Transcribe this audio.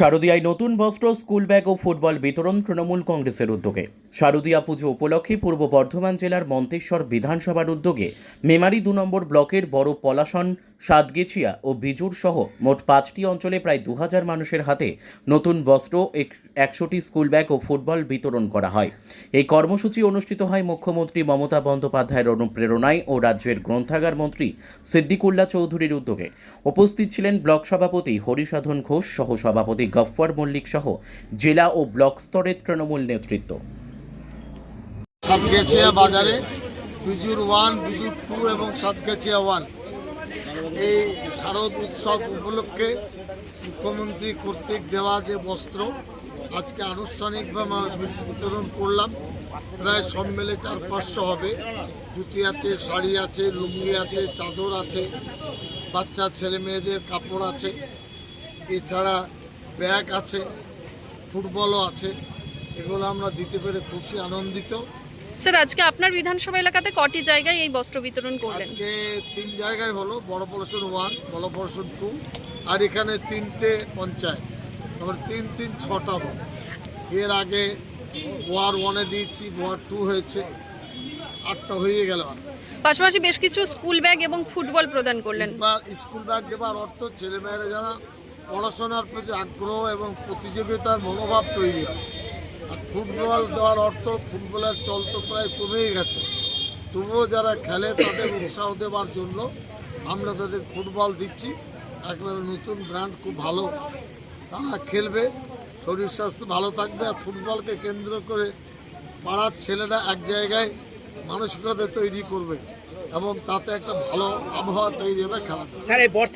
শারদীয়ায় নতুন বস্ত্র school bag ও football বিতরণ তৃণমূল কংগ্রেসের উদ্যোগে। শারদিয়া পুজো উপলক্ষে পূর্ব বর্ধমান জেলার মন্তেশ্বর বিধানসভার উদ্যোগে মেমারি দু নম্বর ব্লকের বড় পলাশন সাতগেছিয়া ও বিজুর সহ মোট পাঁচটি অঞ্চলে প্রায় দু হাজার মানুষের হাতে নতুন বস্ত্র একশোটি স্কুল ব্যাগ ও ফুটবল বিতরণ করা হয়। এই কর্মসূচি অনুষ্ঠিত হয় মুখ্যমন্ত্রী মমতা বন্দ্যোপাধ্যায়ের অনুপ্রেরণায় ও রাজ্যের গ্রন্থাগার মন্ত্রী সিদ্দিকুল্লা চৌধুরীর উদ্যোগে। উপস্থিত ছিলেন ব্লক সভাপতি হরিসাধন ঘোষ সহ সভাপতি গফ্ফর মল্লিক সহ জেলা ও ব্লক স্তরের তৃণমূল নেতৃত্ব। সাতগেছিয়া বাজারে বিজুর ওয়ান বিজুর টু এবং সাতগেছিয়া ওয়ান। এই শারদ উৎসব উপলক্ষে মুখ্যমন্ত্রী কর্তৃক দেওয়া যে বস্ত্র, আজকে আনুষ্ঠানিকভাবে বিতরণ করলাম। প্রায় সব মিলে চার পাঁচশো হবে। ধুতি আছে, শাড়ি আছে, লুঙ্গি আছে, চাদর আছে, বাচ্চা, ছেলে মেয়েদের কাপড় আছে, এছাড়া ব্যাগ আছে, ফুটবলও আছে। এগুলো আমরা দিতে পেরে খুশি, আনন্দিত। স্যার আজকে আপনার বিধানসভা এলাকাতে কটি জায়গায় এই বস্ত্র বিতরণ করলেন? আজকে তিন জায়গায় হলো বড় পড়াশোন ওয়ান বড় পড়াশোন টু আর এখানে তিনটে পঞ্চায়েত। তারপর তিন তিন ছটা হলো এর আগে ওয়ার ওয়ানে দিয়েছি ওয়ার টু হয়েছে আটটা হয়ে গেল পাশাপাশি বেশ কিছু স্কুল ব্যাগ এবং ফুটবল প্রদান করলেন। স্কুল ব্যাগ দেওয়ার অর্থ ছেলেমেয়েরা যারা পড়াশোনার প্রতি আগ্রহ এবং প্রতিযোগিতার মনোভাব তৈরি হয় ফুটবল দেওয়ার অর্থ ফুটবলের চল তো প্রায় কমেই গেছে। তবুও যারা খেলে তাদের উৎসাহ দেওয়ার জন্য আমরা তাদের ফুটবল দিচ্ছি। একেবারে নতুন ব্র্যান্ড খুব ভালো তারা খেলবে, শরীর স্বাস্থ্য ভালো থাকবে আর ফুটবলকে কেন্দ্র করে পাড়ার ছেলেরা এক জায়গায় মানসিকতা তৈরি করবে এবং তাতে একটা ভালো আবহাওয়া তৈরি হবে বর্ষা